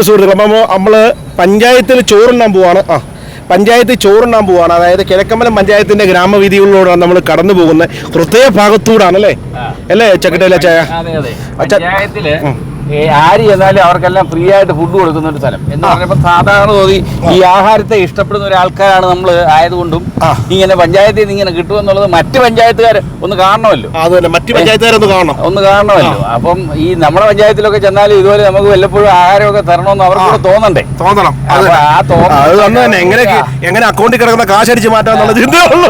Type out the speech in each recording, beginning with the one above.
നമസ്കാരമുണ്ട് സുഹൃത്തുക്കൾ അപ്പം നമ്മൾ പഞ്ചായത്തിൽ ചോറുണ്ണാൻ പോവാണ്. ആ പഞ്ചായത്ത് ചോറുണ്ണാൻ പോവാണ്. അതായത് കിഴക്കമ്പലം പഞ്ചായത്തിന്റെ ഗ്രാമവീതികളിലൂടെയാണ് നമ്മൾ കടന്നു പോകുന്നത്. ഹൃദയ ഭാഗത്തൂടാണ് അല്ലേ അല്ലേ ചക്കട്ടയിലെ ചായ? പഞ്ചായത്തിൽ ആര് ചെന്നാലും അവർക്കെല്ലാം ഫ്രീ ആയിട്ട് ഫുഡ് കൊടുക്കുന്ന ഒരു സ്ഥലം. എന്ന് പറഞ്ഞപ്പോ സാധാരണ തോതി ഈ ആഹാരത്തെ ഇഷ്ടപ്പെടുന്ന ഒരാൾക്കാരാണ് നമ്മൾ ആയതുകൊണ്ടും ഇങ്ങനെ പഞ്ചായത്തിൽ നിന്ന് ഇങ്ങനെ കിട്ടുമെന്നുള്ളത് മറ്റ് പഞ്ചായത്തുകാർ ഒന്ന് കാണണമല്ലോ. മറ്റു പഞ്ചായത്തുകാരൊന്ന് കാണണം. ഒന്ന് കാണണമല്ലോ. അപ്പം ഈ നമ്മുടെ പഞ്ചായത്തിലൊക്കെ ചെന്നാലും ഇതുപോലെ നമുക്ക് വല്ലപ്പോഴും ആഹാരമൊക്കെ തരണമെന്ന് അവർക്കൂടെ തോന്നണ്ടേ. തോന്നണം. ആ തോന്നണം എങ്ങനെ എങ്ങനെ അക്കൗണ്ടിൽ കിടക്കുന്ന കാശടിച്ച് മാറ്റാന്നുള്ള ചിന്തയുള്ളൂ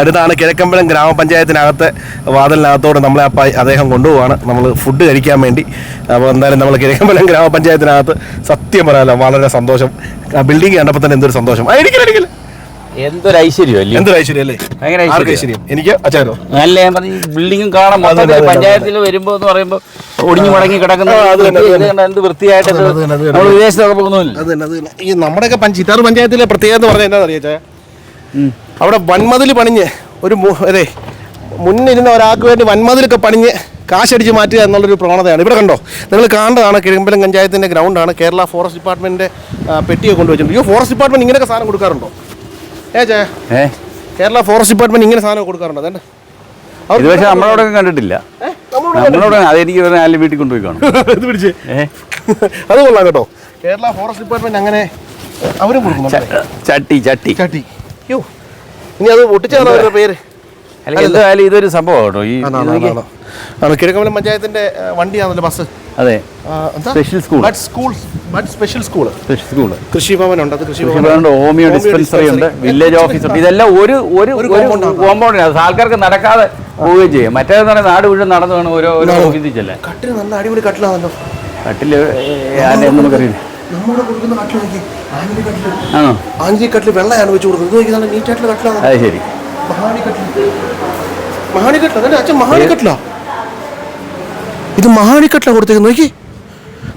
അടുത്താണ് കിഴക്കമ്പലം ഗ്രാമപഞ്ചായത്തിനകത്തെ വാതിലിനകത്തോട് നമ്മളെ അപ്പ അദ്ദേഹം കൊണ്ടുപോവാണ്. നമ്മൾ ഫുഡ് കഴിക്കാൻ വേണ്ടി. അപ്പോൾ എന്തായാലും നമ്മൾ കിഴക്കമ്പലം ഗ്രാമപഞ്ചായത്തിനകത്ത് സത്യം പറയാലോ വളരെ സന്തോഷം. ബിൽഡിംഗ് കണ്ടപ്പോൾ തന്നെ എന്തൊരു സന്തോഷം. ഇരിക്കില്ല എന്തൊരു ഐശ്വര്യം എന്തൊരു ഐശ്വര്യം അല്ലേ? ഭയങ്കര ഐശ്വര്യം. ഐശ്വര്യം? എനിക്ക് അച്ഛനോ നല്ല ബിൽഡിങ്ങും കാണാൻ പഞ്ചായത്തിൽ എന്ന് ഒടിഞ്ഞു മടങ്ങി കിടക്കുന്ന എന്ത് വൃത്തിയായിട്ട്. നമ്മൾ വിദേശത്തൊക്കെ പോകുന്നില്ല ഈ നമ്മുടെയൊക്കെ ചിറ്റാറ് പഞ്ചായത്തിലെ പ്രത്യേകത എന്ന് പറഞ്ഞാൽ എന്താ അവിടെ വൻമതിൽ പണിഞ്ഞ് ഒരു അതെ മുന്നിരുന്ന ഒരാൾക്ക് വേണ്ടി വൻമതിലൊക്കെ പണിഞ്ഞ് കാശടിച്ച് മാറ്റുക എന്നുള്ളൊരു പ്രവണതയാണ്. ഇവിടെ കണ്ടോ? നിങ്ങൾ കാണേണ്ടതാണ് കിഴമ്പലം പഞ്ചായത്തിന്റെ ഗ്രൗണ്ടാണ് കേരള ഫോറസ്റ്റ് ഡിപ്പാർട്ട്മെന്റിന്റെ പെട്ടിയൊക്കെ കൊണ്ടുവച്ചിട്ടുണ്ട്. ഈ ഫോറസ്റ്റ് ഡിപ്പാർട്ട്മെന്റ് ഇങ്ങനെയൊക്കെ സാധനം കൊടുക്കാറുണ്ടോ? ഏ ചേ ഏ? കേരള ഫോറസ്റ്റ് ഡിപ്പാർട്ട്മെന്റ് ഇങ്ങനെ സാധനം കൊടുക്കാറുണ്ടോ? അതെ ഇത് പക്ഷെ നമ്മളവിടെ കണ്ടിട്ടില്ല. നമ്മളവിടെ അതെനിക്ക് ഒരു നാല് വീട്ടിൽ കൊണ്ടുപോയി കാണും. ഇത് പിടിച്ച്. ഏ? അത് കൊള്ളാം കേട്ടോ. കേരള ഫോറസ്റ്റ് ഡിപ്പാർട്ട്മെന്റ് അങ്ങനെ അവരും ചട്ടി ചട്ടി. ചട്ടി. യോ ഇനി അത് ഒട്ടിച്ചാണ് അവരുടെ പേര്? അല്ല എന്തായാലും ഇതൊരു സംഭവം കേട്ടോ ഈ ആണോ, കിഴക്കമ്പലം പഞ്ചായത്തിന്റെ വണ്ടിയാണല്ലോ ബസ്? അതെ. Special school. Bud school bud special school school Krishibhavan ഉണ്ട് അത് കൃഷിഭവനുണ്ട് ഹോമിയോ ഡിസ്പെൻസറി ഉണ്ട് വില്ലേജ് ഓഫീസ് ഉണ്ട് ഇതെല്ലാം ഒരു ഒരു ഒരു. കോമ്പൗണ്ടിന് അത് ആൾക്കാർക്ക് നടക്കാതെ പോവുകയും ചെയ്യും. മറ്റേതെന്ന് പറഞ്ഞാൽ നാട് മുഴുവൻ നടന്നു വേണം ഓരോ ഓരോ. ഓഫീസിൽ ചെല്ലാൻ. കട്ടിൽ നല്ല അടിപൊളി കട്ടിലാണല്ലോ. കട്ടിൽ നമുക്കറിയില്ല. നമ്മുടെ കൊടുക്കുന്ന കട്ടിൽ നോക്കി. ആഞ്ഞിലി കട്ടിൽ. ആണോ? ആഞ്ഞിലി കട്ടിൽ വെള്ളയാണ് വെച്ച് കൊടുക്കുന്നത്. ഇത് നോക്കി നല്ല നീറ്റായിട്ടുള്ള കട്ടിലാണ് അത് ശരി. മഹാണി കട്ടിൽ. മഹാണി കട്ടില. അതല്ലേ അച്ഛൻ മഹാണി കട്ടില? ഇത് മഹാണി കട്ടില കൊടുത്തേക്ക് നോക്കി.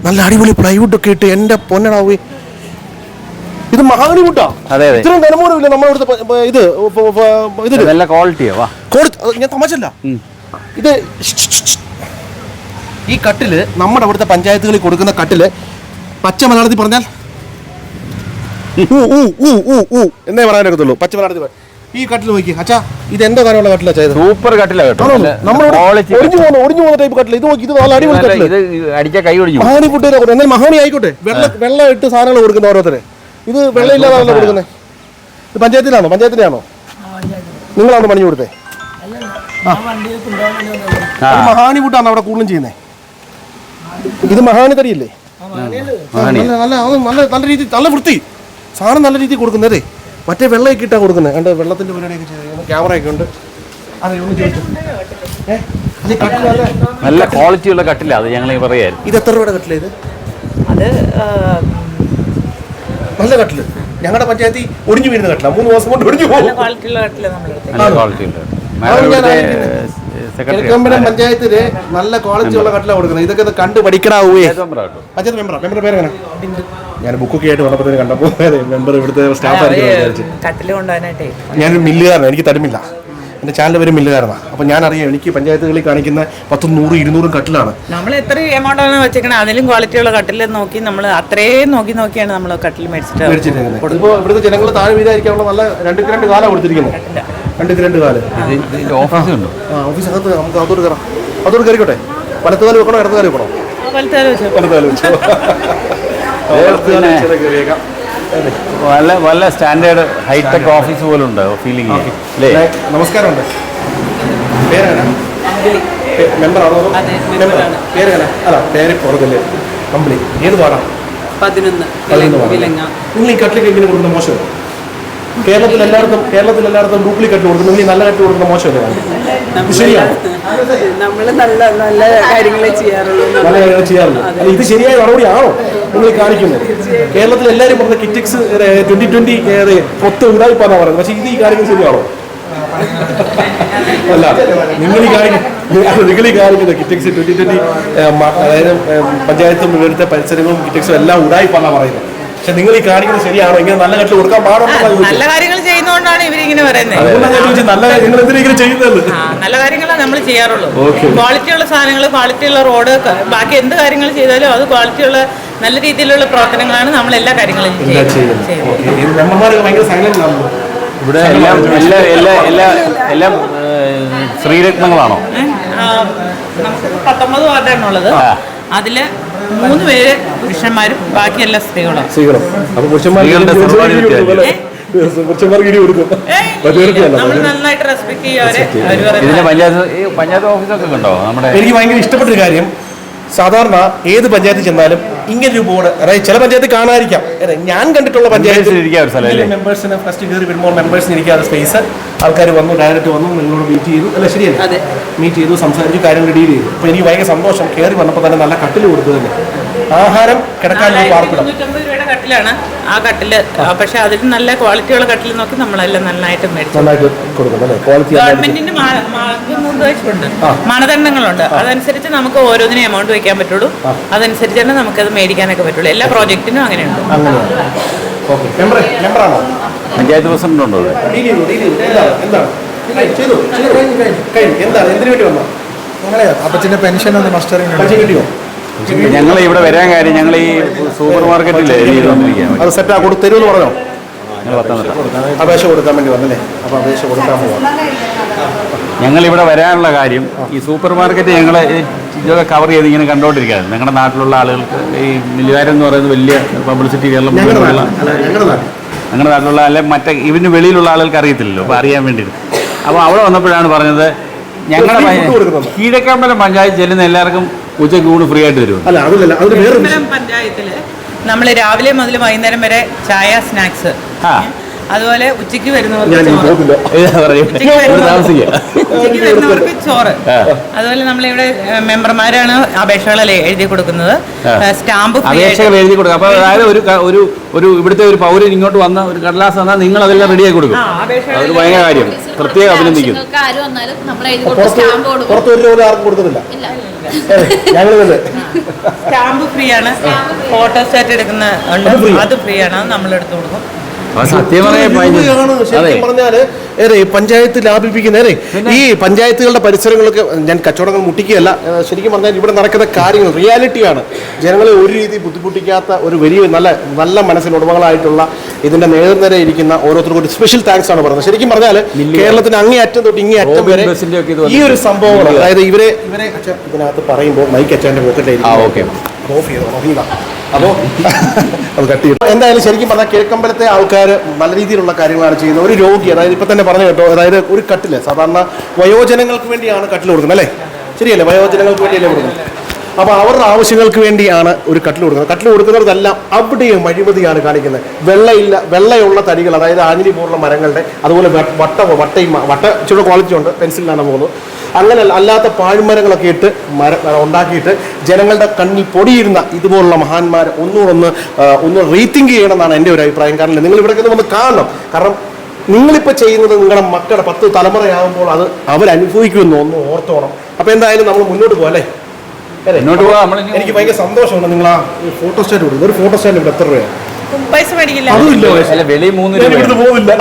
നല്ല അടിപൊളി പ്ലൈവുഡ് ഒക്കെ ഇട്ട് എന്റെ പൊന്നടാവേ ഇത് വുഡാ അതെ അതെ. ഇത്രയും നിലമൂലം ഇല്ല നമ്മുടെ ഇവിടുത്തെ ഇത് പ- നല്ല ക്വാളിറ്റിയാ വാ. ഞാൻ തമാശല്ല ഇത് ഈ കട്ടിൽ നമ്മുടെ അവിടുത്തെ പഞ്ചായത്തുകളിൽ കൊടുക്കുന്ന കട്ടിൽ പച്ച മലയാളത്തിൽ പറഞ്ഞാൽ? എന്നേ പറയാനൊക്കത്തുള്ളൂ പച്ച മലയാളത്തിൽ ഈ കട്ടിൽ നോക്കി അച്ഛാ ഇത് എന്തോ കാര്യമുള്ള കട്ടിലാ ചെയ്തത് സൂപ്പർ കട്ടിലാ കേട്ടോ. ക്വാളിറ്റി ഒടിഞ്ഞു പോകുന്ന ഒടിഞ്ഞു പോകുന്ന ടൈപ്പ് കട്ടിൽ ഇത് നോക്കി ഇത് നല്ല അടിപൊളി കട്ടില. ഇത് അടിച്ച കൈ ഒടിഞ്ഞു മഹാനി ഫുഡ് എന്നാൽ മഹാണി ആയിക്കോട്ടെ. വെള്ളം വെള്ളം ഇട്ട് സാധനങ്ങൾ കൊടുക്കുന്ന ഓരോരുത്തരെ. ഇത് വെള്ളം ഇല്ലാതാണല്ലോ കൊടുക്കുന്നത് ഇത് പഞ്ചായത്തിലാണോ? പഞ്ചായത്തിലാണോ നിങ്ങളാണോ പണി കൊടുത്തേ? മഹാണി ഫുഡാണ് അവിടെ കൂടുതലും ചെയ്യുന്നത് ഇത് മഹാണി തടിയല്ലേ. നല്ല നല്ല അത് നല്ല നല്ല രീതി നല്ല വൃത്തി. സാധനം നല്ല രീതിയിൽ കൊടുക്കുന്നതേ. മറ്റേ വെള്ളമൊക്കെ ഇട്ടാ കൊടുക്കുന്നത് കണ്ട് വെള്ളത്തിന്റെ പരിപാടിയൊക്കെ ചെയ്ത്. ക്യാമറയൊക്കെ ഉണ്ട്. അതെ ഒന്ന് ചോദിച്ചു. നല്ല- നല്ല ക്വാളിറ്റി ഉള്ള കട്ടില അത് ഞങ്ങൾ പറയായിരുന്നു. ഇത് എത്ര രൂപയുടെ കട്ടില ഇത്? അത് നല്ല കട്ടിൽ. ഞങ്ങളുടെ പഞ്ചായത്തിൽ ഒടിഞ്ഞു വീഴുന്ന കട്ടില. മൂന്ന് ദിവസം കൊണ്ട് ഒടിഞ്ഞു പോകും. ക്വാളിറ്റിയുള്ള കട്ടിൽ ക്വാളിറ്റി ഞാൻ സെക്രട്ടറി പഞ്ചായത്തിൽ നല്ല ക്വാളിറ്റി ഉള്ള കട്ടില കൊടുക്കുന്നത്. ഇതൊക്കെ കണ്ടു പഠിക്കടാവേ പഞ്ചായത്ത് മെമ്പറാ മെമ്പറുടെ പേര് ഞാൻ ബുക്കൊക്കെ ആയിട്ട് വന്നപ്പോൾ കണ്ടപ്പോൾ മെമ്പർ ഇവിടുത്തെ സ്റ്റാഫ് ഞാനൊരു മില്ലുകാരനാണ് എനിക്ക് തരുമില്ല എന്റെ ചാനലിന്റെ പേര് മില്ലുകാരനാണ് അപ്പോൾ ഞാൻ അറിയാം എനിക്ക് പഞ്ചായത്തുകളിൽ കാണിക്കുന്ന പത്തും നൂറും ഇരുന്നൂറും കട്ടിലാണ്. നമ്മൾ എത്ര എമൗണ്ട് ആണ് വെച്ചേക്കണേ അതിലും ക്വാളിറ്റിയുള്ള കട്ടിൽ നോക്കി നമ്മൾ അത്രയും നോക്കി നോക്കിയാണ് നമ്മൾ കട്ടിൽ മേടിച്ചിട്ട് മേടിച്ചിരിക്കുന്നത്. ഇപ്പോൾ ഇവിടുത്തെ ജനങ്ങൾ താഴെ വീതായിരിക്കാനുള്ള നല്ല രണ്ട് രണ്ട് കാലം കൊടുത്തിരിക്കുന്നത്. രണ്ട് രണ്ട് കാൽ. ഓഫീസ് ഉണ്ട്? ആ ഓഫീസകത്ത് നമുക്ക് അതോട് കയറാം. അതോട് കയറിക്കോട്ടെ? വലത്ത് കാലം വെക്കണോ? ഇടത്ത് കാലം വെക്കണോ നല്ല നല്ല സ്റ്റാൻഡേർഡ് ഹൈടെക് ഓഫീസ് പോലെ ഉണ്ട്? ഫീലിംഗ് നമസ്കാരം ഉണ്ട് പേരാണ് മെമ്പറാണോ. പേരെങ്ങനെ? അല്ല പേര് പുറത്തല്ലേ കമ്പിളി ഏത് പാടാ പതിനൊന്ന്. നിങ്ങൾ ഈ കട്ടിലേക്ക് എങ്ങനെ കൊടുക്കുന്ന മോശം. കേരളത്തിൽ എല്ലായിടത്തും കേരളത്തിൽ എല്ലായിടത്തും ഡ്യൂപ്ലിക്കേറ്റ് കൊടുക്കുന്നു. നിങ്ങൾ നല്ല കട്ട് കൊടുക്കുന്ന മോശമല്ലേ ഇത് ശരിയാണ്? നമ്മൾ നല്ല നല്ല കാര്യങ്ങളെ ചെയ്യാറുള്ളൂ. നല്ല കാര്യങ്ങൾ അല്ല ഇത് ശരിയായ നടപടിയാണോ നിങ്ങൾ കാണിക്കുന്നത്? കേരളത്തിൽ എല്ലാവരും പറഞ്ഞ കിറ്റിക്സ് ട്വന്റി ട്വന്റി പൊത്ത് ഉണ്ടായിപ്പാന്നാ പറയുന്നത്. പക്ഷെ ഇത് ഈ കാര്യങ്ങൾ ശരിയാണോ? അല്ല നിങ്ങൾ ഈ കാണിക്കുന്ന നിങ്ങൾ ഈ കാണിക്കുന്ന കിറ്റക്സ് ട്വന്റി ട്വന്റി അതായത് പഞ്ചായത്തും ഇവിടുത്തെ പരിസരങ്ങളും കിറ്റക്സും എല്ലാം ഉടായിപ്പാന്നാ പറയുന്നത്. പക്ഷെ നിങ്ങൾ ഈ കാണിക്കുന്നത് ശരിയാണോ? ഇങ്ങനെ നല്ല കട്ടിൽ കൊടുക്കാൻ പാടുണ്ടോ നല്ല കാര്യങ്ങൾ ചെയ്യുന്നതുകൊണ്ടാണ് ഇവരിങ്ങനെ പറയുന്നത്. നല്ല നിങ്ങൾ എന്തിനെങ്കിലും ഇങ്ങനെ ചെയ്യുന്നത്? നല്ല കാര്യങ്ങളാണ് നമ്മൾ ചെയ്യാറുള്ളൂ ക്വാളിറ്റി ഉള്ള സാധനങ്ങൾ ക്വാളിറ്റിയുള്ള റോഡ് ക- ബാക്കി എന്ത് കാര്യങ്ങൾ ചെയ്താലും അത് ക്വാളിറ്റി ഉള്ള നല്ല രീതിയിലുള്ള പ്രവർത്തനങ്ങളാണ് നമ്മൾ എല്ലാ കാര്യങ്ങളും ഇവിടെ എല്ലാം എല്ലാ എല്ലാ എല്ലാ എല്ലാം ശ്രീരത്നങ്ങളാണോ? നമുക്ക് പത്തൊമ്പത് വാർഡാണുള്ളത് അതിൽ മൂന്ന് പേര് പുരുഷന്മാരും ബാക്കിയെല്ലാം സ്ത്രീകളും. സ്ത്രീകളും. അപ്പൊ നമ്മുടെ എനിക്ക് ഭയങ്കര ഇഷ്ടപ്പെട്ടൊരു കാര്യം സാധാരണ ഏത് പഞ്ചായത്തിൽ ചെന്നാലും ഇങ്ങനെ ഒരു ബോർഡ് അതായത് ചില പഞ്ചായത്ത് കാണാതിരിക്കാം. ഞാൻ കണ്ടിട്ടുള്ള പഞ്ചായത്ത്? മെമ്പേഴ്സിന് ഫസ്റ്റ് കയറി വരുമ്പോൾ മെമ്പേഴ്സിന് ഇരിക്കാതെ സ്പേസ് ആൾക്കാർ വന്നു ഡയറക്റ്റ് വന്നു നിങ്ങളോട് മീറ്റ് ചെയ്തു. അല്ല ശരിയല്ല? അതെ. മീറ്റ് ചെയ്തു സംസാരിച്ചു കാര്യങ്ങൾ ഡീൽ ചെയ്തു. അപ്പോൾ എനിക്ക് ഭയങ്കര സന്തോഷം. കയറി വന്നപ്പോൾ തന്നെ നല്ല കട്ടിൽ കൊടുത്തു തന്നെ ആഹാരം കിടക്കാൻ ഒരു പാർപ്പിടം. കട്ടിലാണ് ആ കട്ടിൽ. പക്ഷെ അതിൽ നല്ല ക്വാളിറ്റിയുള്ള കട്ടിൽ നോക്കി നമ്മളെല്ലാം നന്നായിട്ട് മേടിച്ചു. ഗവൺമെന്റിന് ആ. മാനദണ്ഡങ്ങളുണ്ട്. അതനുസരിച്ച് നമുക്ക് ഓരോന്നിനും എമൗണ്ട് വെക്കാൻ പറ്റുള്ളൂ. അതനുസരിച്ച് തന്നെ നമുക്കത് മേടിക്കാനൊക്കെ പറ്റുള്ളൂ. എല്ലാ പ്രോജക്റ്റിനും അങ്ങനെയുണ്ട്. പഞ്ചായത്ത് പ്രസിഡന്റ് ഉണ്ടോ എന്താണ് എന്തിനു വേണ്ടി വന്നോ? ഞങ്ങളെ അപ്പച്ചന്റെ പെൻഷൻ ഒന്ന് മസ്റ്ററിങ് കിട്ടിയോ? ഞങ്ങൾ ഇവിടെ വരാൻ കാര്യം ഞങ്ങൾ ഈ സൂപ്പർ ചെയ്തുകൊണ്ടിരിക്കുകയാണ് അത് സെറ്റാ കൊടു തരുമെന്ന് പറഞ്ഞോ? അപേക്ഷ കൊടുക്കാൻ വേണ്ടി വന്നല്ലേ? അപ്പോൾ അപേക്ഷ കൊടുക്കാൻ പോവാം. ഞങ്ങൾ ഇവിടെ വരാനുള്ള കാര്യം ഈ സൂപ്പർ മാർക്കറ്റ് ഞങ്ങൾ ഇതൊക്കെ കവർ ചെയ്ത് ഇങ്ങനെ കണ്ടുകൊണ്ടിരിക്കുകയാണ് ഞങ്ങളുടെ നാട്ടിലുള്ള ആളുകൾക്ക് ഈ നിലവാരം എന്ന് പറയുന്നത് വലിയ പബ്ലിസിറ്റി കേരളം ഞങ്ങളുടെ നാട്ടിലുള്ള അല്ലെ മറ്റേ ഇവന് വെളിയിലുള്ള ആളുകൾക്ക് അറിയത്തില്ലല്ലോ അപ്പോൾ അറിയാൻ വേണ്ടി അപ്പോൾ അവിടെ വന്നപ്പോഴാണ് പറഞ്ഞത് ഞങ്ങളുടെ കീഴക്കമ്പലം പഞ്ചായത്ത് ചെല്ലുന്ന എല്ലാവർക്കും ഉച്ചയ്ക്ക് ഊണ് ഫ്രീ ആയിട്ട് തരും അല്ല അതിലല്ല അതിന് വേറെ പഞ്ചായത്തിൽ നമ്മൾ രാവിലെ മുതൽ വൈകുന്നേരം വരെ ചായ സ്നാക്സ് ആ. അതുപോലെ ഉച്ചയ്ക്ക് വരുന്നവർക്ക് ഉച്ചയ്ക്ക് വരുന്നവർക്ക് ചോറ്. അതുപോലെ നമ്മളിവിടെ മെമ്പർമാരാണ് അപേക്ഷകളല്ലേ എഴുതി കൊടുക്കുന്നത്. സ്റ്റാമ്പ് ഫ്രീ അപേക്ഷകൾ എഴുതി കൊടുക്കുക അപ്പോൾ അതായത് ഒരു ഒരു ഒരു ഇവിടുത്തെ ഒരു പൗരൻ ഇങ്ങോട്ട് വന്ന ഒരു കടലാസ് വന്നാൽ നിങ്ങൾ അതെല്ലാം റെഡിയാക്കി കൊടുക്കും. അത് അപേക്ഷകൾ ഭയങ്കര കാര്യം. പ്രത്യേകം അഭിനന്ദിക്കുന്നു. ആവശ്യങ്ങൾക്ക് ആര് വന്നാലും നമ്മൾ എഴുതി കൊടുത്ത് പുറത്ത് സ്റ്റാമ്പ് കൊടുക്കും. ഒരു രൂപ ആർക്കും കൊടുക്കുന്നില്ല ഇല്ല ഞങ്ങൾ തന്നെ. സ്റ്റാമ്പ് ഫ്രീ ആണ്. ഫോട്ടോ സ്റ്റാറ്റ് എടുക്കുന്ന ഉണ്ട് അത് ഫ്രീ ആണ്. നമ്മൾ എടുത്തു കൊടുക്കും. ഏറെ പഞ്ചായത്ത് ലാഭിപ്പിക്കുന്ന ഏറെ ഈ പഞ്ചായത്തുകളുടെ പരിസരങ്ങളൊക്കെ ഞാൻ കച്ചവടങ്ങൾ മുട്ടിക്കുകയല്ല ശരിക്കും പറഞ്ഞാൽ ഇവിടെ നടക്കുന്ന കാര്യങ്ങൾ റിയാലിറ്റിയാണ്. ജനങ്ങളെ ഒരു രീതി ബുദ്ധിമുട്ടിക്കാത്ത ഒരു വലിയ നല്ല നല്ല മനസ്സിന് ഉടമകളായിട്ടുള്ള ഇതിന്റെ നേതൃനിര ഇരിക്കുന്ന ഓരോരുത്തർക്കും ഒരു സ്പെഷ്യൽ താങ്ക്സ് ആണ് പറയുന്നത് ശരിക്കും പറഞ്ഞാൽ കേരളത്തിന് അങ്ങേ അറ്റം തൊട്ട് ഇങ്ങേ അറ്റം വരെ ഈ ഒരു. സംഭവങ്ങൾ അതായത് ഇവരെ ഇവരെ ഇതിനകത്ത് പറയുമ്പോൾ മൈക്ക് അച്ഛന്റെ പോക്കറ്റിലായിരിക്കും ഓഫ് ചെയ്താ അപ്പോൾ അത് കട്ട് എന്തായാലും ശരിക്കും പറഞ്ഞാൽ കിഴക്കമ്പലത്തെ ആൾക്കാർ നല്ല രീതിയിലുള്ള കാര്യങ്ങളാണ് ചെയ്യുന്നത്. ഒരു രോഗി അതായത് ഇപ്പം തന്നെ പറഞ്ഞു കേട്ടോ അതായത് ഒരു കട്ടിൽ സാധാരണ വയോജനങ്ങൾക്ക് വേണ്ടിയാണ് കട്ടിൽ കൊടുക്കുന്നത് അല്ലേ? ശരിയല്ലേ? വയോജനങ്ങൾക്ക് വേണ്ടിയല്ലേ കൊടുക്കുന്നത്? അപ്പോൾ അവരുടെ ആവശ്യങ്ങൾക്ക് വേണ്ടിയാണ് ഒരു കട്ടിൽ കൊടുക്കുന്നത്. കട്ടിൽ കൊടുക്കുന്നതെല്ലാം അവിടെയും അഴിമതിയാണ് കാണിക്കുന്നത്. വെള്ളയില്ല വെള്ളയുള്ള തടികൾ അതായത് ആഞ്ഞിലി പോലുള്ള മരങ്ങളുടെ അതുപോലെ വട്ട വട്ടയും വട്ട ഇച്ചിരി ക്വാളിറ്റി ഉണ്ട് പെൻസിലാണ് പോകുന്നത്. അങ്ങനെ അല്ലാത്ത പാഴ്മരങ്ങളൊക്കെ ഇട്ട് മര ഉണ്ടാക്കിയിട്ട് ജനങ്ങളുടെ കണ്ണിൽ പൊടിയിരുന്ന ഇതുപോലുള്ള മഹാന്മാർ ഒന്നുകൂടെ ഒന്ന് റീതിങ്ക് ചെയ്യണമെന്നാണ് എന്റെ ഒരു അഭിപ്രായം. കാരണം നിങ്ങൾ ഇവിടെ ഒന്ന് കാണണം. കാരണം നിങ്ങളിപ്പോൾ ചെയ്യുന്നത് നിങ്ങളുടെ മക്കളുടെ പത്ത് തലമുറയാകുമ്പോൾ അത് അവരനുഭവിക്കുമെന്ന് ഒന്ന് ഓർത്തോണം. അപ്പോൾ എന്തായാലും നമ്മൾ മുന്നോട്ട് പോകാം നമ്മളിനി എനിക്ക് ഭയങ്കര സന്തോഷമുണ്ട്. നിങ്ങൾ ആ ഫോട്ടോ സ്റ്റാറ്റ് കൊടുക്കും ഒരു ഫോട്ടോ സ്റ്റാറ്റ് ഇവിടെ എത്ര രൂപയാണ് പൈസ മേടിക്കില്ല. അതും ഇല്ല. വെളി മൂന്ന് ഞാൻ രൂപ ഇവിടുന്ന് പോകുന്നില്ല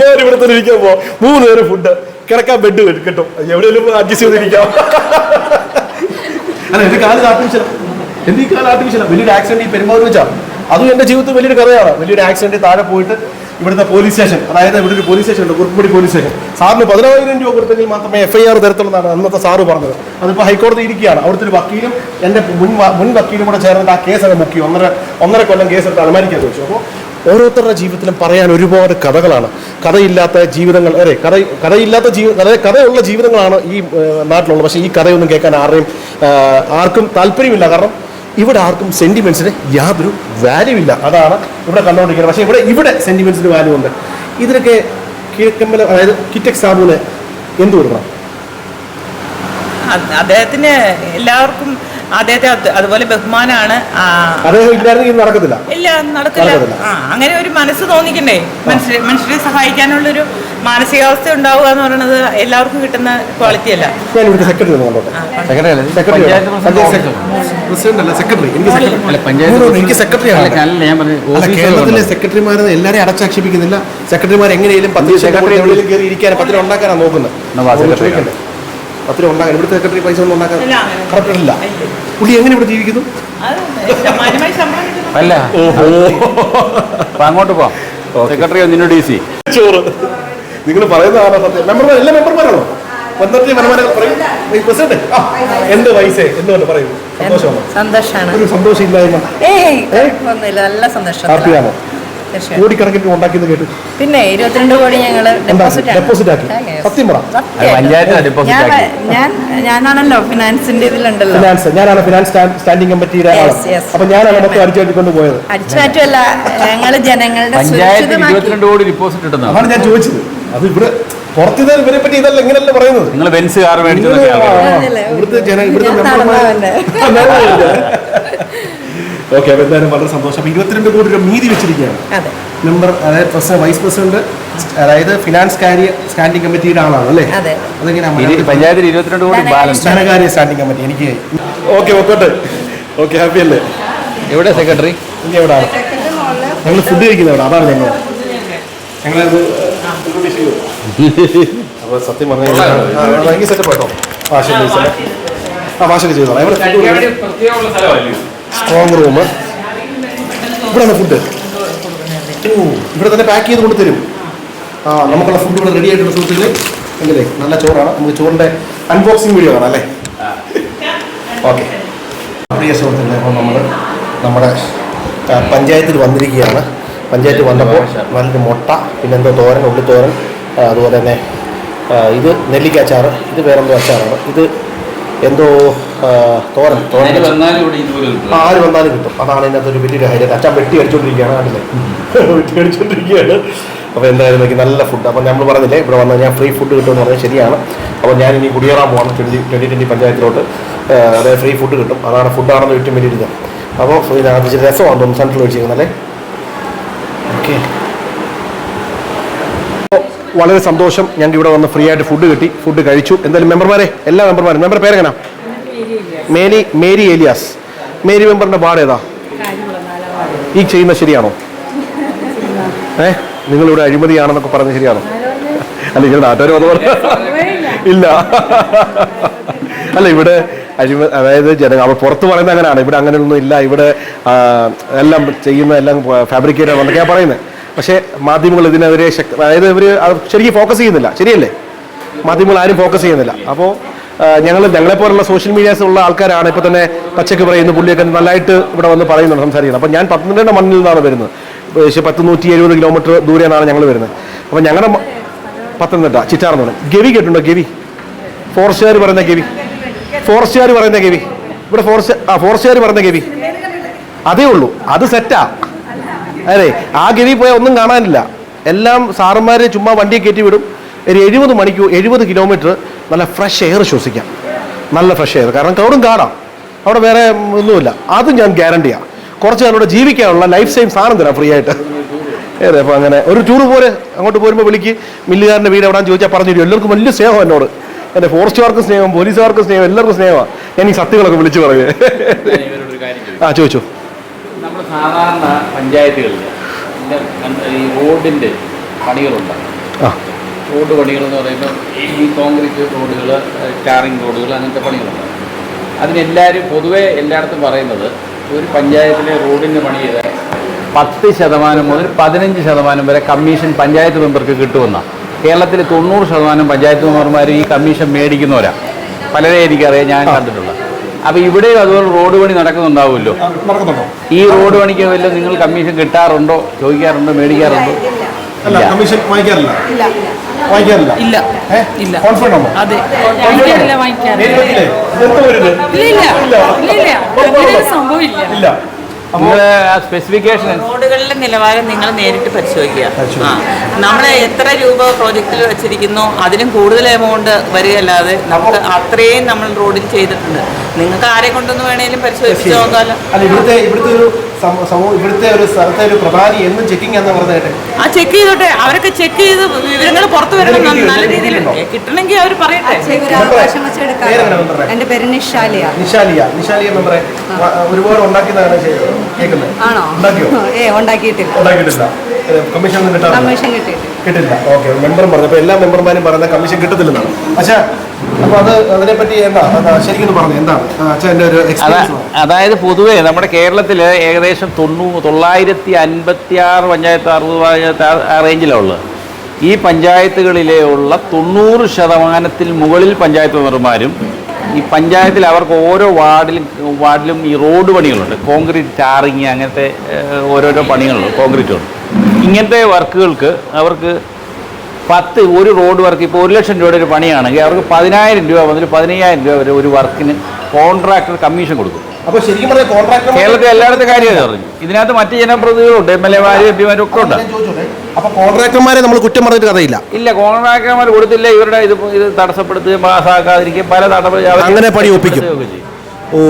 ഞാൻ ഇവിടെ തന്നെ ഇരിക്കാൻ പോവാം. മൂന്ന് നേരം ഫുഡ് കിടക്കാൻ ബെഡ് കിട്ടും. എവിടെയെങ്കിലും അഡ്ജസ്റ്റ് ചെയ്തിരിക്കാം അല്ല എന്റെ കാലം ആർട്ടിഫിഷ്യൽ എന്റെ ഈ കാലം ആർട്ടിഫിഷ്യൽ വലിയൊരു ആക്സിഡന്റ് ഈ പെരുമാറി വെച്ചാ? അതും എന്റെ ജീവിതത്തിൽ വലിയൊരു കഥയാണ്. വലിയൊരു ആക്സിഡന്റ് താഴെ പോയിട്ട് ഇവിടുത്തെ പോലീസ് സ്റ്റേഷൻ അതായത് ഇവിടെ ഒരു പോലീസ് സ്റ്റേഷൻ ഉണ്ട് കുറുപ്പുടി പോലീസ് സ്റ്റേഷൻ സാറിന് പതിനായിരം രൂപ കൊടുത്തെങ്കിൽ മാത്രമേ എഫ് ഐ ആർ തരത്തുള്ളതാണ് അന്നത്തെ സാറ് പറഞ്ഞത്. അതിപ്പോൾ ഹൈക്കോടതി ഇരിക്കുകയാണ്. അവിടുത്തെ ഒരു വക്കീലും എന്റെ മുൻ മുൻ വക്കീലും കൂടെ ചേർന്നിട്ട് ആ കേസ് അങ്ങ് മുക്കി ഒന്നര ഒന്നര കൊല്ലം കേസ് എടുത്ത് അനുമാനിക്കാൻ ചോദിച്ചു. അപ്പോൾ ഓരോരുത്തരുടെ ജീവിതത്തിലും പറയാൻ ഒരുപാട് കഥകളാണ്. കഥയില്ലാത്ത ജീവിതങ്ങൾ അതെ കഥ കഥയില്ലാത്ത ജീവി അതായത് കഥയുള്ള ജീവിതങ്ങളാണ് ഈ നാട്ടിലുള്ളത്. പക്ഷേ ഈ കഥയൊന്നും കേൾക്കാൻ ആരുടെയും ആർക്കും താല്പര്യമില്ല. കാരണം ഇവിടെ ആർക്കും സെന്റിമെന്റ്സിന് യാതൊരു വാല്യൂ ഇല്ല. അതാണ് ഇവിടെ കണ്ടുകൊണ്ടിരിക്കുന്നത് പക്ഷേ ഇവിടെ ഇവിടെ സെന്റിമെന്റ്സിന് വാല്യൂ ഉണ്ട്. ഇതിനൊക്കെ കിഴക്കമ്പലം അതായത് കിറ്റക് സാബുവിന് എന്ത് കൊടുക്കണം? അദ്ദേഹത്തിന് എല്ലാവർക്കും അദ്ദേഹത്തെ അതുപോലെ ബഹുമാനാണ്. നടക്കത്തില്ല. ഇല്ല നടക്കില്ല അങ്ങനെ ഒരു മനസ്സ് തോന്നിക്കണ്ടേ? മനുഷ്യരെ മനുഷ്യരെ സഹായിക്കാനുള്ളൊരു മാനസികാവസ്ഥ ഉണ്ടാവുക എന്ന് പറയുന്നത് എല്ലാവർക്കും കിട്ടുന്ന ക്വാളിറ്റി അല്ല. ഞാൻ ഇവിടുത്തെ സെക്രട്ടറി അല്ലേ? സെക്രട്ടറി പ്രസിഡന്റ് അല്ല സെക്രട്ടറി എനിക്ക് സെക്രട്ടറി അല്ല, എനിക്ക് സെക്രട്ടറി കേരളത്തിലെ വേണം. സെക്രട്ടറിമാരെ എല്ലാവരെയും അടച്ചാക്ഷേപിക്കുന്നില്ല. സെക്രട്ടറിമാർ എങ്ങനെയും പത്ത് സെക്രട്ടറി കയറി ഇരിക്കാൻ പത്ര ഉണ്ടാക്കാനാണ് നോക്കുന്നത്. പത്ര ഉണ്ടാക്കാൻ ഇവിടുത്തെ സെക്രട്ടറി പൈസ ഒന്നും ഉണ്ടാക്കാൻ പുള്ളി എങ്ങനെ ഇവിടെ ജീവിക്കുന്നു? അല്ല. അപ്പൊ അങ്ങോട്ട് പോവാം. സെക്രട്ടറി ഒന്നിനോട് ഡി സി ചോറ്. നിങ്ങൾ പറയുന്നതാണോ സത്യം? മെമ്പർമാർ എല്ലാ മെമ്പർമാരാണോ പന്ത്രണ്ട് മെമ്പർമാരെ പറയും. പ്രസിഡന്റ് ആ, എന്ത് വയസ്സേ എന്തുകൊണ്ട് പറയും? സന്തോഷമാണോ? സന്തോഷമാണ് ഒരു സന്തോഷം ഇല്ലായ്മ ഏയ് നല്ല സന്തോഷം ഹാപ്പിയാണോ. കോടിക്കണക്കിന് ഉണ്ടാക്കിയെന്ന് കേട്ടു. പിന്നെ ഇരുപത്തിരണ്ട് കോടി ഞങ്ങൾ ഡെപ്പോസിറ്റ് ഡെപ്പോസിറ്റ് ആക്കി. സത്യം പറ. പഞ്ചായത്ത് deposit ആക്കി. ഞാൻ ഞാനാണല്ലോ ഫിനാൻസിന്റെ ഇതിലുണ്ടല്ലോ. ഫിനാൻസ് ഞാനാണ് ഫിനാൻസ് സ്റ്റാൻഡിംഗ് കമ്മിറ്റിയുടെ ആൾ Yes, yes. അപ്പൊ ഞാനാണ് മൊത്തം അടിച്ചടിക്കൊണ്ട് പോയത്. അടിച്ചു മാറ്റുമല്ല ജനങ്ങളുടെ ഇരുപത്തിരണ്ട് കോടി ഡിപ്പോസിറ്റ് ഇട്ടുന്ന അതാണ് ഞാൻ ചോദിച്ചത്. അത് ഇവിടെ പുറത്തുനിന്ന് ഇവരെ പറ്റി ഇതല്ല ഇങ്ങനല്ല പറയുന്നത്? നിങ്ങൾ ബെൻസ് കാർ മേടിച്ചു? ഇവിടുത്തെ ജന ഇവിടുത്തെ. ഓക്കെ അപ്പോൾ എന്തായാലും വളരെ സന്തോഷം. അപ്പോൾ ഇരുപത്തിരണ്ട് കോടി രൂപ മീതി വെച്ചിരിക്കുകയാണ്. അതെ. മെമ്പർ അതായത് പ്രസിഡന്റ് വൈസ് പ്രസിഡന്റ് അതായത് ഫിനാൻസ് കാര്യ സ്റ്റാൻഡിംഗ് കമ്മിറ്റിയുടെ ആളാണ് അല്ലേ? അതെങ്ങനെയാണ് പഞ്ചായത്തിൽ ഇരുപത്തിരണ്ട് കോടി ബാലൻസ് ധനകാര്യ സ്റ്റാൻഡിംഗ് കമ്മിറ്റി എനിക്ക് ഓക്കെ ഓക്കോട്ടെ ഓക്കെ ഹാപ്പി അല്ലേ? എവിടെ സെക്രട്ടറി ഇനി എവിടെ ഞങ്ങൾ ഫുഡ് കഴിക്കുന്നത് എവിടെ? അതാണ് ഞങ്ങൾ ഞങ്ങളത് അപ്പോൾ സത്യം പറഞ്ഞു ഭയങ്കര സെറ്റപ്പ് കേട്ടോ ആ വാശലി ചെയ്തോളാം. ഇവിടെ സ്ട്രോങ് റൂം ഇവിടെയാണ് ഫുഡ് ഓ ഇവിടെ തന്നെ പാക്ക് ചെയ്ത് കൊണ്ട് തരും ആ നമുക്കുള്ള ഫുഡ് ഇവിടെ റെഡി ആയിട്ടുള്ള സുഹൃത്തുക്കളെ. എങ്കിലേ നല്ല ചോറാണ്. നമുക്ക് ചോറിന്റെ അൺബോക്സിങ് വീഡിയോ കാണാം അല്ലേ? ഓക്കെ പ്രിയ സുഹൃത്തുക്കളെ അപ്പോൾ നമ്മൾ നമ്മുടെ പഞ്ചായത്തിൽ വന്നിരിക്കുകയാണ്. പഞ്ചായത്തിൽ വന്നപ്പോൾ നല്ലൊരു മുട്ട പിന്നെന്തോ തോരൻ ഉള്ളിത്തോരൻ അതുപോലെ തന്നെ ഇത് നെല്ലിക്ക അച്ചാറ് ഇത് വേറെന്തോ അച്ചാറാണ്. ഇത് എന്തോ തോരൻ തോരൻ. ആര് വന്നാലും കിട്ടും. അതാണ് ഇതിനകത്ത് ഒരു വലിയൊരു ഹൈലൈറ്റ്. അച്ഛൻ വെട്ടി അടിച്ചോണ്ടിരിക്കുകയാണ് കണ്ടില്ലേ? വെട്ടി അടിച്ചോണ്ടിരിക്കുകയാണ്. അപ്പോൾ എന്തായാലും എനിക്ക് നല്ല ഫുഡ് അപ്പോൾ നമ്മൾ പറഞ്ഞില്ലേ ഇവിടെ വന്നാൽ ഞാൻ ഫ്രീ ഫുഡ് കിട്ടുമെന്ന് പറഞ്ഞാൽ ശരിയാണ്. അപ്പോൾ ഞാൻ ഇനി കുടിയേറാൻ പോകണം ട്വന്റി ട്വന്റി ട്വന്റി പഞ്ചായത്തിലോട്ട്. അതായത് ഫ്രീ ഫുഡ് കിട്ടും. അതാണ് ഫുഡാണെന്ന് ഏറ്റവും വലിയ ഇത്. അപ്പോൾ ഇതിനകത്ത് ഇച്ചിരി രസമാണ്. തോന്നുന്നു സെൻട്രൽ വെച്ചിരിക്കുന്നത് ഓക്കെ. വളരെ സന്തോഷം. ഞങ്ങൾക്ക് ഇവിടെ വന്ന് ഫ്രീ ആയിട്ട് ഫുഡ് കിട്ടി. ഫുഡ് കഴിച്ചു. എന്തായാലും മെമ്പർമാരെ എല്ലാ മെമ്പർമാരും. മെമ്പർ പേരെങ്ങനെ? മേരി മേരി ഏലിയാസ് മേരി മെമ്പറിന്റെ പാട് ഏതാ? ഈ ചെയ്യുന്ന ശരിയാണോ? ഏ? നിങ്ങളിവിടെ അഴിമതിയാണെന്നൊക്കെ പറഞ്ഞ ശരിയാണോ? അല്ല ഇവിടെ നാട്ടുകാരും അത് പറഞ്ഞു ഇല്ല. അല്ല ഇവിടെ അഴിമ അതായത് ജന അവർ പുറത്ത് പറയുന്നത് അങ്ങനെയാണ്. ഇവിടെ അങ്ങനെയൊന്നും ഇല്ല. ഇവിടെ എല്ലാം ചെയ്യുന്ന എല്ലാം ഫാബ്രിക്കേറ്റ് എന്നൊക്കെയാണ് പറയുന്നത്. പക്ഷേ മാധ്യമങ്ങൾ ഇതിനെതിരെ ശക്തി അതായത് ഇവർ ശരിക്കും ഫോക്കസ് ചെയ്യുന്നില്ല. ശരിയല്ലേ? മാധ്യമങ്ങൾ ആരും ഫോക്കസ് ചെയ്യുന്നില്ല. അപ്പോൾ ഞങ്ങൾ ഞങ്ങളെപ്പോലുള്ള സോഷ്യൽ മീഡിയാസ് ഉള്ള ആൾക്കാരാണ്. ഇപ്പോൾ തന്നെ പച്ചക്ക് പറയുന്ന പുള്ളിയൊക്കെ നല്ലതായിട്ട് ഇവിടെ വന്ന് പറയുന്നുണ്ട് സംസാരിക്കുന്നത് അപ്പോൾ ഞാൻ പത്തനംതിട്ട മണ്ണിൽ നിന്നാണ് വരുന്നത്. ഏകദേശം പത്ത് നൂറ്റി എഴുപത് കിലോമീറ്റർ ദൂരെയാണ് ഞങ്ങൾ വരുന്നത്. അപ്പോൾ ഞങ്ങളുടെ പത്തനംതിട്ട ചിറ്റാർന്ന് പറയും. ഗവി കേട്ടുണ്ടോ ഗവി. ഫോറസ്റ്റുകാർ പറയുന്ന ഗവി. ഫോറസ്റ്റുകാർ പറയുന്ന ഗവി. ഇവിടെ ഫോറസ്റ്റ് ആ ഫോറസ്റ്റുകാർ പറയുന്ന ഗവി. അതേ ഉള്ളൂ. അത് സെറ്റാ അതെ. ആ ഗവി പോയാൽ ഒന്നും കാണാനില്ല. എല്ലാം സാറന്മാർ ചുമ്മാ വണ്ടി കയറ്റി വിടും. ഒരു എഴുപത് മണിക്കൂർ എഴുപത് കിലോമീറ്റർ നല്ല ഫ്രഷ് എയർ ശ്വസിക്കാം. നല്ല ഫ്രഷ് എയർ. കാരണം കൗടും കാടാം. അവിടെ വേറെ ഒന്നുമില്ല. അതും ഞാൻ ഗ്യാരണ്ടിയാണ് കുറച്ച് കാലം ജീവിക്കാനുള്ള ലൈഫ് ടൈം സാധനം തരാം ഫ്രീ ആയിട്ട്. ഏതെ അപ്പോൾ അങ്ങനെ? ഒരു ടൂർ പോലെ അങ്ങോട്ട് പോരുമ്പോൾ വിളിക്ക്. മില്ലുകാരന്റെ വീട് എവിടെയാണെന്ന് ചോദിച്ചാൽ പറഞ്ഞു തരും. എല്ലാവർക്കും വലിയ സ്നേഹം എന്നോട്. എന്റെ ഫോറസ്റ്റുകാർക്കും സ്നേഹം പോലീസുകാർക്കും സ്നേഹം എല്ലാവർക്കും സ്നേഹമാണ് ഞാൻ ഈ സത്യങ്ങളൊക്കെ വിളിച്ചു ചോദിക്കാം. ആ ചോദിച്ചു. നമ്മൾ സാധാരണ പഞ്ചായത്തുകളിൽ റോഡിന്റെ ആ. റോഡ് പണികൾ എന്ന് പറയുമ്പോൾ ഈ കോൺക്രീറ്റ് റോഡുകൾ ടാറിങ് റോഡുകൾ അങ്ങനത്തെ പണികളുണ്ട്. അതിനെല്ലാവരും പൊതുവേ എല്ലായിടത്തും പറയുന്നത് ഒരു പഞ്ചായത്തിലെ റോഡിന്റെ പണി ചെയ്താൽ പത്ത് ശതമാനം മുതൽ പതിനഞ്ച് ശതമാനം വരെ കമ്മീഷൻ പഞ്ചായത്ത് മെമ്പർക്ക് കിട്ടുമെന്നാണ് കേരളത്തിൽ തൊണ്ണൂറ് ശതമാനം പഞ്ചായത്ത് മെമ്പർമാർ ഈ കമ്മീഷൻ മേടിക്കുന്നവരാണ് പലരെ എനിക്കറിയാം ഞാൻ കണ്ടിട്ടുള്ളത് അപ്പോൾ ഇവിടെയും അതുപോലെ റോഡ് പണി നടക്കുന്നുണ്ടാവുമല്ലോ. നടക്കുന്നുണ്ടോ? ഈ റോഡ് പണിക്ക് വല്ലതും നിങ്ങൾ കമ്മീഷൻ കിട്ടാറുണ്ടോ? ചോദിക്കാറുണ്ടോ? മേടിക്കാറുണ്ടോ? അല്ല ഇല്ല. കമ്മീഷൻ വാങ്ങിക്കാറില്ല. വാങ്ങിക്കാറില്ല? ഇല്ല? ഇല്ല. അതെ? ഇല്ല സംഭവമില്ല ഇല്ല റോഡുകളുടെ നിലവാരം നിങ്ങൾ നേരിട്ട് പരിശോധിക്കുക. നമ്മളെ നമ്മൾ എത്ര രൂപ പ്രോജക്റ്റിൽ വെച്ചിരിക്കുന്നു അതിലും കൂടുതൽ എമൗണ്ട് വരികയല്ലാതെ നമുക്ക് അത്രയും നമ്മൾ റോഡിൽ ചെയ്തിട്ടുണ്ട്. നിങ്ങൾക്ക് ആരെ കൊണ്ടൊന്ന് വേണേലും പരിശോധിച്ച് നോക്കാമല്ലോ സമൂഹം ഇവിടുത്തെ ഒരു സ്ഥലത്തെ ഒരു പ്രധാനി എന്നും ചെക്കിംഗ് എന്ന് പറഞ്ഞിട്ട് ആ ചെക്ക് ചെയ്തോട്ടെ അവരൊക്കെ ചെക്ക് ചെയ്ത് വിവരങ്ങൾ പുറത്തു വരണം നല്ല രീതിയിൽ കിട്ടണമെങ്കിൽ അവർ പറയട്ടെ? എന്റെ പേര് നിഷാലിയ. നിശാലിയ നിശാലിയ മെമ്പറെ ഒരുപാട് ഉണ്ടാക്കിയതാണ് കേൾക്കുന്നത് ആണോ? ഉണ്ടാക്കിയോ? ഏ ഉണ്ടാക്കിയിട്ടില്ല. ഉണ്ടാക്കിയിട്ടില്ല. കമ്മീഷൻ കമ്മീഷൻ കിട്ടിയിട്ടില്ല. കിട്ടില്ല. ഓക്കെ മെമ്പറും പറഞ്ഞു. അപ്പോൾ എല്ലാ മെമ്പർമാരും പറയുന്ന കമ്മീഷൻ കിട്ടത്തില്ലെന്നാണ്. അച്ഛാ അപ്പോൾ അത് അതിനെപ്പറ്റി എന്താ? ശരിക്കും പറഞ്ഞു എന്താണ് ഒരു അതായത് പൊതുവേ നമ്മുടെ കേരളത്തിൽ ഏകദേശം തൊണ്ണൂ തൊള്ളായിരത്തി അൻപത്തി ആറ് പഞ്ചായത്ത് അറുപത് പഞ്ചായത്ത് ആ- റേഞ്ചിലാണ് ഉള്ളത് ഈ പഞ്ചായത്തുകളിലെ ഉള്ള തൊണ്ണൂറ് ശതമാനത്തിൽ മുകളിൽ പഞ്ചായത്ത് മെമ്പർമാരും ഈ പഞ്ചായത്തിൽ അവർക്ക് ഓരോ വാർഡിലും വാർഡിലും ഈ റോഡ് പണികളുണ്ട്. കോൺക്രീറ്റ് ടാറിങ് അങ്ങനത്തെ ഓരോരോ പണികളുണ്ട് കോൺക്രീറ്റുണ്ട് ഇങ്ങനത്തെ വർക്കുകൾക്ക് അവർക്ക് പത്ത് ഒരു റോഡ് വർക്ക് ഇപ്പോൾ ഒരു ലക്ഷം രൂപയുടെ ഒരു പണിയാണെങ്കിൽ അവർക്ക് പതിനായിരം രൂപ മുതൽ പതിനയ്യായിരം രൂപ വരെ ഒരു വർക്കിന് കോൺട്രാക്ടർ കമ്മീഷൻ കൊടുക്കും. അപ്പോൾ ശരിക്കും പറഞ്ഞാൽ കോൺട്രാക്ടർ കേരളത്തിൽ എല്ലായിടത്തെ കാര്യമായി പറഞ്ഞു ഇതിനകത്ത് മറ്റ് ജനപ്രതിനിധികളുണ്ട് എം എൽ എമാരും എം പിമാരും ഒക്കെ ഉണ്ട്. അപ്പോൾ കോൺട്രാക്ടർമാരെ നമ്മൾ കുറ്റം പറഞ്ഞിട്ട് കഥയില്ല. ഇല്ല കോൺട്രാക്ടർമാർ കൊടുത്തില്ല ഇവരുടെ ഇത് ഇത് തടസ്സപ്പെടുത്തുകയും പാസ്സാക്കാതിരിക്കുകയും പല നടപടി അങ്ങനെ പണി ഒപ്പിക്കും. ഓ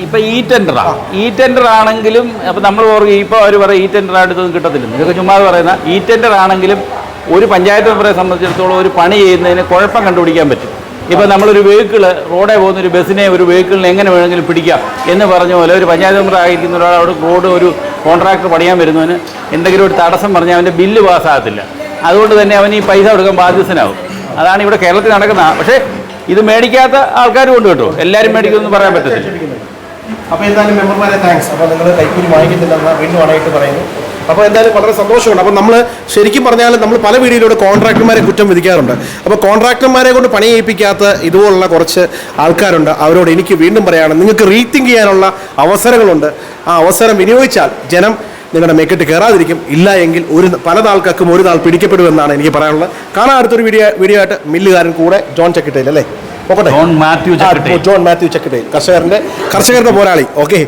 ഇപ്പൊ ഈ ഇപ്പൊ ടെൻഡറാണ് ഈ ടെൻഡർ ആണെങ്കിലും അപ്പൊ നമ്മൾ ഓർക്കും ഇപ്പൊ അവർ പറയും ഈ ടെൻഡർ ആയിട്ടൊന്നും കിട്ടത്തില്ല ഇതൊക്കെ ചുമ്മാ പറയുന്ന ഈ ടെൻഡർ ആണെങ്കിലും ഒരു പഞ്ചായത്ത് മെമ്പറെ സംബന്ധിച്ചിടത്തോളം ഒരു പണി ചെയ്യുന്നതിന് കുഴപ്പം കണ്ടുപിടിക്കാൻ പറ്റും. ഇപ്പൊ നമ്മളൊരു വെഹിക്കിൾ റോഡേ പോകുന്ന ഒരു ബസ്സിനെ ഒരു വെഹിക്കിളിനെ എങ്ങനെ വേണമെങ്കിലും പിടിക്കാം എന്ന് പറഞ്ഞ പോലെ ഒരു പഞ്ചായത്ത് മെമ്പർ ആയിരിക്കുന്ന ഒരാൾ അവിടെ റോഡ് ഒരു കോൺട്രാക്ടർ പണിയാൻ വരുന്നതിന് എന്തെങ്കിലും ഒരു തടസ്സം പറഞ്ഞാൽ അവന്റെ ബില്ല് പാസ്സാകത്തില്ല അതുകൊണ്ട് തന്നെ അവൻ ഈ പൈസ കൊടുക്കാൻ ബാധ്യസ്ഥനാവും. അതാണ് ഇവിടെ കേരളത്തിൽ നടക്കുന്ന പക്ഷേ ഇത് മേടിക്കാത്ത ആൾക്കാരും ഉണ്ട് കേട്ടോ. എല്ലാവരും മേടിക്കുമെന്ന് പറയാൻ പറ്റത്തില്ല. അപ്പോൾ എന്തായാലും മെമ്പർമാരെ താങ്ക്സ് അപ്പോൾ നിങ്ങൾ കൈക്കൂലി വാങ്ങിക്കുന്നില്ലെന്ന് വീണ്ടും ആണായിട്ട് പറയുന്നു. അപ്പോൾ എന്തായാലും വളരെ സന്തോഷമുണ്ട്. അപ്പോൾ നമ്മൾ ശരിക്കും പറഞ്ഞാൽ നമ്മൾ പല വീഡിയോയിലൂടെ കോൺട്രാക്ടർമാരെ കുറ്റം വിധിക്കാറുണ്ട്. അപ്പോൾ കോൺട്രാക്ടർമാരെ കൊണ്ട് പണി ചെയ്യിപ്പിക്കാത്ത ഇതുപോലുള്ള കുറച്ച് ആൾക്കാരുണ്ട്. അവരോട് എനിക്ക് വീണ്ടും പറയുകയാണ് നിങ്ങൾക്ക് റീതിങ്ക് ചെയ്യാനുള്ള അവസരങ്ങളുണ്ട്. ആ അവസരം വിനിയോഗിച്ചാൽ ജനം നിങ്ങളുടെ മെക്കിട്ട് കയറാതിരിക്കും ഇല്ല എങ്കിൽ ഒരു പല നാൾക്കും ഒരു നാൾ പിടിക്കപ്പെടുമെന്നാണ് എനിക്ക് പറയാനുള്ളത്. കാണാൻ അടുത്തൊരു വീഡിയോ വീഡിയോ ആയിട്ട് മില്ലുകാരൻ കൂടെ ജോൺ ചെക്കിട്ടയിൽ അല്ലേ? ജോൺ മാത്യു ജോൺ മാത്യു ചെക്കിട്ടയിൽ കർഷകരുടെ കർഷകരുടെ പോരാളി. ഓക്കെ.